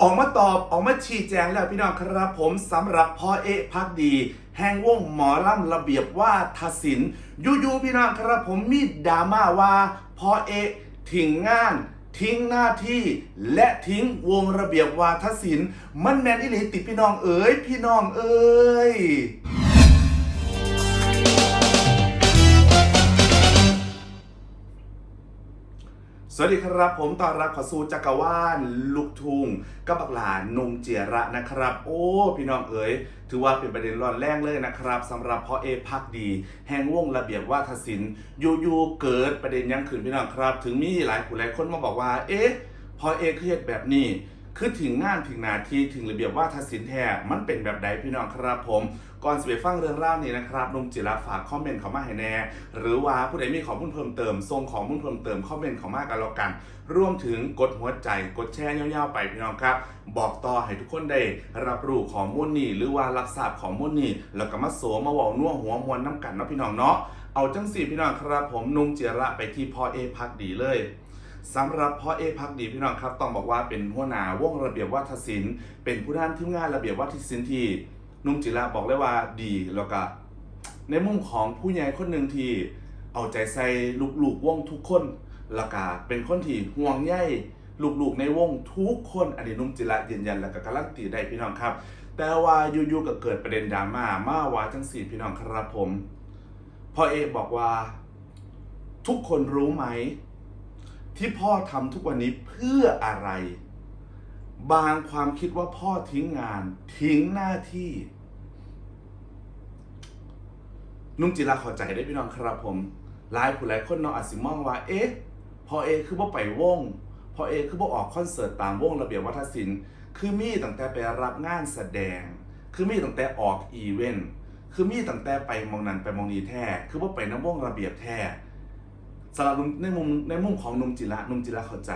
ออกมาตอบออกมาชี้แจงแล้วพี่น้องครับผมสำหรับพ่อเอะพักดี แห่งวงหมอลำระเบียบว่าทศินยูยูๆพี่น้องครับผมมีดราม่าว่าพ่อเอะทิ้งงาน ทิ้งหน้าที่ และทิ้งวงระเบียบวาทศิลป์มันแมนอิเลีติพี่น้องเอ๋ยพี่น้องเอ๋ย สวัสดีครับ ผมตอนรับขอสู่จักรวาลลูกทุงกับบักหลานนงเจียระนะครับ โอ้พี่น้องเอ๋ยถือว่าเป็นประเด็นร้อนแรงเลยนะครับสำหรับพ่อเอพักดี แห่งวงระเบียบว่าทศิลป์อยู่ๆเกิดประเด็นยังขืนพี่น้องครับ ถึงมีหลายผู้หลายคนมาบอกว่า เอ๊ะพ่อเอเครียดแบบนี้ คือถึงงานถึงนาทีถึงระเบียบว่าทศิลป์แท้มันเป็นแบบใดพี่น้องครับผม ก่อนสิไปฟังเรื่องราวนี้นะครับนุ่มจิระฝากคอมเมนต์เข้ามาให้แน่ หรือว่าผู้ใดมีข้อมูลเพิ่มเติมส่งข้อมูลเพิ่มเติมคอมเมนต์เข้ามากันแล้วกัน รวมถึงกดหัวใจกดแชร์ยาวๆไปพี่น้องครับ บอกต่อให้ทุกคนได้รับรู้ข้อมูลนี้หรือว่ารับทราบข้อมูลนี้แล้วก็มาโสมมาเว่านัวหัวมวลน้ำกันเนาะพี่น้องเนาะเอาจังสี่พี่น้องครับผมนุ่มจิระไปที่พ่อเอพักดีเลย สำหรับพ่อเอพักดีพี่น้องครับต้องบอกว่าเป็นหัวหน้าวงระเบียบวัฒศิลป์เป็นผู้ด้านทีมงานระเบียบวัฒศิลป์ที่นุ่มจิระบอกเลยว่าดีแล้วก็ในมุมของผู้ใหญ่คนหนึ่งที่เอาใจใส่ลูกๆวงทุกคนแล้วก็เป็นคนที่ห่วงใยลูกๆในวงทุกคนอันนี้นุ่มจิระยืนยันแล้วก็การันตีได้พี่น้องครับ แต่ว่าอยู่ๆก็เกิดประเด็นดราม่ามาว่าจังสี่พี่น้องครับผมพ่อเอบอกว่า ทุกคนรู้ไหม ที่พ่อทำทุกวันนี้เพื่ออะไร บางความคิดว่าพ่อทิ้งงาน ทิ้งหน้าที่ นุ่มจิราข้าใจได้พี่น้องครับผมหลายผู้หลายคนเนาะอาจสิมองว่า เอ๊ะพ่อเอคือว่ไปวงพ่อเอคือว่ออกคอนเสิร์ตตามวงระเบียบวัฒนศิลป์คือมีตั้งแต่ไปรับงานแสดง คือมีตั้งแต่ออกอีเวนต์คือมีตั้งแต่ไปมองนั้นไปมองนี้แท้ คือว่าไปน้ำวงระเบียบแท้ สำหรับในมุมในมุมของนุ่มจิระนุ่มจิระเข้าใจ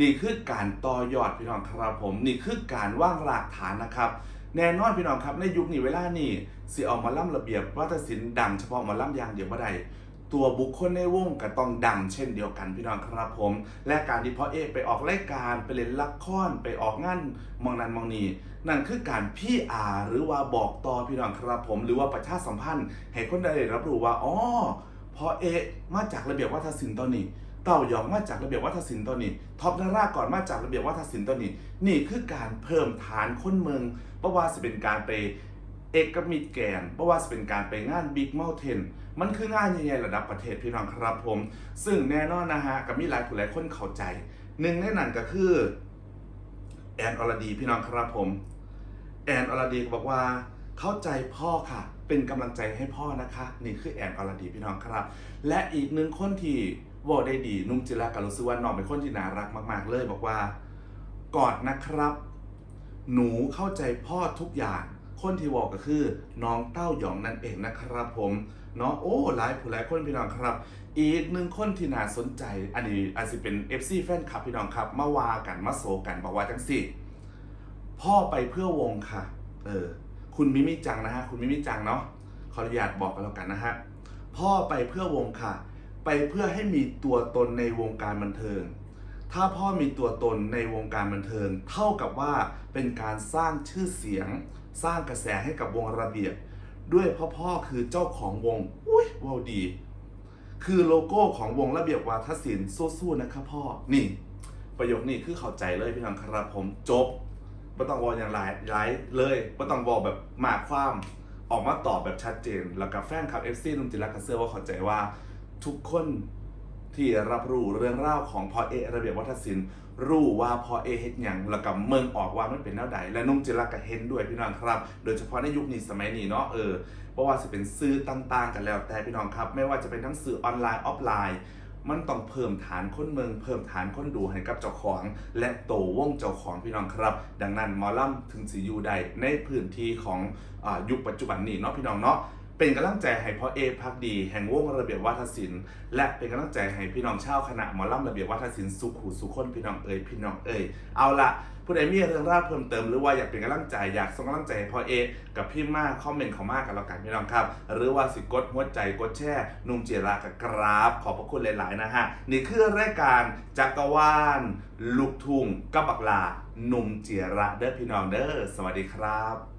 นี่คือการต่อยอดพี่น้องครับผม นี่คือการว่างรากฐานนะครับแน่นอนพี่น้องครับในยุคนี้เวลานี้สิออกมาล่ำระเบียบวัฒนศิลป์ดังเฉพาะมาล่ำอย่างเดียวบ่ได้ตัวบุคคลในวงก็ต้องดังเช่นเดียวกันพี่น้องครับผม และการที่พ่อเอกไปออกรายการไปเล่นละครไปออกงานมองนั้นมองนี้นั่นคือการพี่อาหรือว่าบอกต่อพี่น้องครับผม หรือว่าประชาสัมพันธ์ให้คนได้รับรู้ว่าอ๋อ พอเอมาจากระเบียบวัฒนศิลป์ตอนนี้ เต่าหยองมาจากระเบียบวัฒนศิลป์ตอนนี้ท็อปนาราก่อนมาจากระเบียบวัฒนศิลป์ตอนนี้ นี่คือการเพิ่มฐานคนเมืองเพราะว่าจะเป็นการไปเอกมิตรแกนเพราะว่าจะเป็นการไปงานบิ๊กเม t เทนมันคืองานใหญ่ๆระดับประเทศพี่น้องครับผม ซึ่งแน่นอนนะฮะกับมีหลายผู้หลายคนเข้าใจหนึ่งในนั้นก็คือแอนอรดีพี่น้องครับผม แอนอรดีบอกว่า เข้าใจพ่อค่ะ เป็นกำลังใจให้พ่อนะคะ นี่คือแอนอรดีพี่น้องครับ และอีกหนึ่งคนที่วอได้ดีนุ่มจิระกับรู้สึกว่าน้องเป็นคนที่น่ารักมาก ๆ เลยบอกว่ากอดนะครับ หนูเข้าใจพ่อทุกอย่างคนที่วอก็คือน้องเต้าหยองนั่นเองนะครับผมเนาะโอ้หลายผู้หลายคนพี่น้องครับ อีกหนึ่งคนที่น่าสนใจ อันนี้อาจจะเป็น FC แฟนคลับพี่น้องครับมาวากันมาโซกันบอกว่าจังสิพ่อไปเพื่อวงค่ะ เออ คุณมิมิจังนะฮะคุณมิมิจังเนาะขออนุญาตบอกกันแล้วกันนะฮะพ่อไปเพื่อวงค่ะ ไปเพื่อให้มีตัวตนในวงการบันเทิง ถ้าพ่อมีตัวตนในวงการบันเทิง เท่ากับว่าเป็นการสร้างชื่อเสียง สร้างกระแสให้กับวงระเบียบ ด้วยพ่อพ่อคือเจ้าของวงอุ้ยว้าวดี คือโลโก้ของวงระเบียบวาทศิลป์สู้ๆนะครับพ่อนี่ ประโยคนี้คือเข้าใจเลยพี่น้องครับผมจบ ไม่ต้องวอลอย่างไรไรเลยไม่ต้องวอลแบบมากความออกมาตอบแบบชัดเจน แล้วกับแฟนคลับเอฟซีนุ่มจิรักเสื้อว่าเข้าใจว่าทุกคนที่รับรู้เรื่องเล่าวของพอเอระเบียบวัฒนศิลป์รู้ว่าพอเอเฮ็ดหยังแล้วกับเมืองออกว่ามันเป็นแนวใดและนุ่มจิรักกับเห็นด้วยพี่น้องครับ โดยเฉพาะในยุคนี้สมัยนี้เนาะเออเพราะว่าจะเป็นซื้อต่างๆ กันแล้วแต่พี่น้องครับ ไม่ว่าจะเป็นทั้งสื่อออนไลน์ออฟไลน์ มันต้องเพิ่มฐานคนเมือง เพิ่มฐานคนดูให้กับเจ้าของ และโตวงเจ้าของพี่น้องครับ ดังนั้นหมอลำถึงสิอยู่ใดในพื้นที่ของอยุคปัจจุบันนี้เนาะพี่น้องเนาะ เป็นกำลังใจให้พ่อเอพักดี แห่งวงระเบียบวัฒนศิลป์และเป็นกำลังใจให้พี่น้องชาวคณะหมอลำระเบียบวัฒนศิลป์สุขุสุขคนพี่น้องเอ๋ยพี่น้องเอ๋ยเอาละผู้ใดมีเรื่องราวเพิ่มเติมหรือว่าอยากเป็นกำลังใจอยากส่งกำลังใจให้พ่อเอกับพี่มากคอมเมนต์เขามากกันแล้วกันพี่น้องครับ หรือว่าสิกดหัวใจกดแช่นุ่มเจรากับกราบขอบพระคุณหลาย ๆ นะฮะนี่คือรายการจักรวาลลูกทุ่งกับบักลาหนุ่มเจระเด้อพี่น้องเด้อสวัสดีครับ